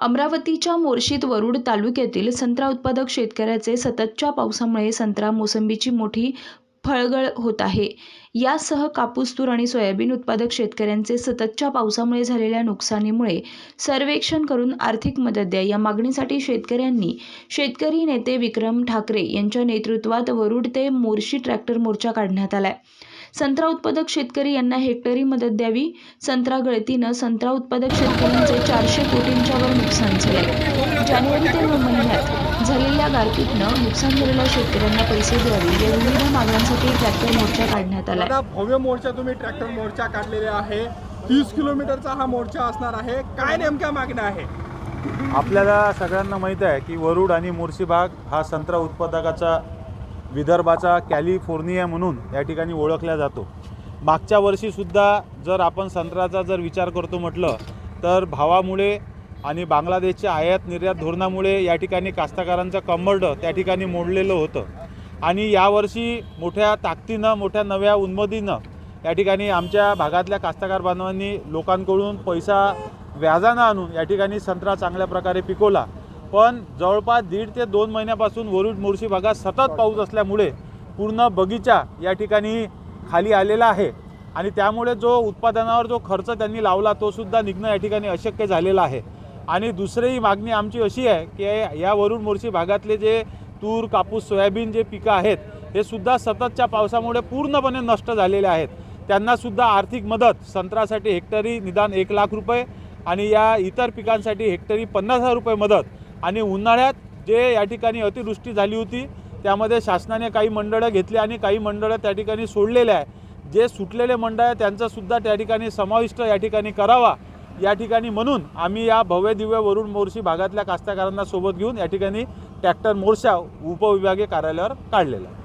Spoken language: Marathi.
अमरावतीच्या मोर्शीत वरुड तालुक्यातील संत्रा उत्पादक शेतकऱ्याचे सततच्या पावसामुळे संत्रा मोसंबीची मोठी फळगळ होत आहे. यासह कापूस तूर आणि सोयाबीन उत्पादक शेतकऱ्यांचे सततच्या पावसामुळे झालेल्या नुकसानीमुळे सर्वेक्षण करून आर्थिक मदत द्या. या मागणीसाठी शेतकऱ्यांनी शेतकरी नेते विक्रम ठाकरे यांच्या नेतृत्वात वरुड ते मोर्शी ट्रॅक्टर मोर्चा काढण्यात आलाय. संत्रा उत्पादक शेतकरी यांना हेक्टरी मदत द्यावी. संत्रा गळतीनं संत्रा उत्पादक शेतकऱ्यांचे चारशे कोटींच्या वर नुकसान झाले. जानेवारी ते मे महिन्यात झालेल्या गारपीटनं नुकसान झालेल्या शेतकऱ्यांना पैसे द्यावे या विविध मागण्यांसाठी ट्रॅक्टर मोर्चा काढण्यात आलाय. आता भव्य मोर्चा तुम्ही ट्रॅक्टर मोर्चा काढलेले आहे. तीस किलोमीटरचा हा मोर्चा असणार आहे. काय नेमक्या मागण्या आहे आपल्याला सगळ्यांना माहीत आहे की वरुड आणि मोर्शी भाग हा संत्रा उत्पादकाचा विदर्भाचा कॅलिफोर्निया म्हणून या ठिकाणी ओळखला जातो. मागच्या वर्षीसुद्धा जर आपण संत्र्याचा जर विचार करतो म्हटलं तर भावामुळे आणि बांगलादेशच्या आयात निर्यात धोरणामुळे या ठिकाणी कास्तकारांचं कंबरडं त्या ठिकाणी मोडलेलं होतं. आणि यावर्षी मोठ्या ताकदीनं मोठ्या नव्या उन्मदीनं या ठिकाणी आमच्या भागातल्या कास्तकार बांधवांनी लोकांकडून पैसा व्याजानं आणून या ठिकाणी संत्रा चांगल्या प्रकारे पिकवला. पण जवळपास दीड ते दोन महिन्यापासून वरुड मोर्शी भागात सतत पाऊस असल्यामुळे पूर्ण बगीचा या ठिकाणी खाली आलेला आहे. आणि त्यामुळे जो उत्पादनावर जो खर्च त्यांनी लावला तो सुद्धा निघणं या ठिकाणी अशक्य झालेलं आहे. आणि दुसरीही मागणी आमची अशी आहे की या वरुड मोर्शी भागातले जे तूर कापूस सोयाबीन जे पिकं आहेत हे सुद्धा सततच्या पावसामुळे पूर्णपणे नष्ट झालेले आहेत. त्यांनासुद्धा आर्थिक मदत संत्र्यासाठी हेक्टरी निदान एक लाख रुपये आणि या इतर पिकांसाठी हेक्टरी पन्नास हजार रुपये मदत आणि उन्हाळ्यात जे या ठिकाणी अतिवृष्टी झाली होती त्यामध्ये शासनाने काही मंडळं घेतली आणि काही मंडळं त्या ठिकाणी सोडलेले आहे जे सुटलेले मंडळ आहे त्यांचासुद्धा त्या ठिकाणी समाविष्ट या ठिकाणी करावा या ठिकाणी म्हणून आम्ही या भव्य दिव्य वरुण मोर्शी भागातल्या कास्तकारांना सोबत घेऊन या ठिकाणी ट्रॅक्टर मोर्चा उपविभागीय कार्यालयावर काढलेला आहे.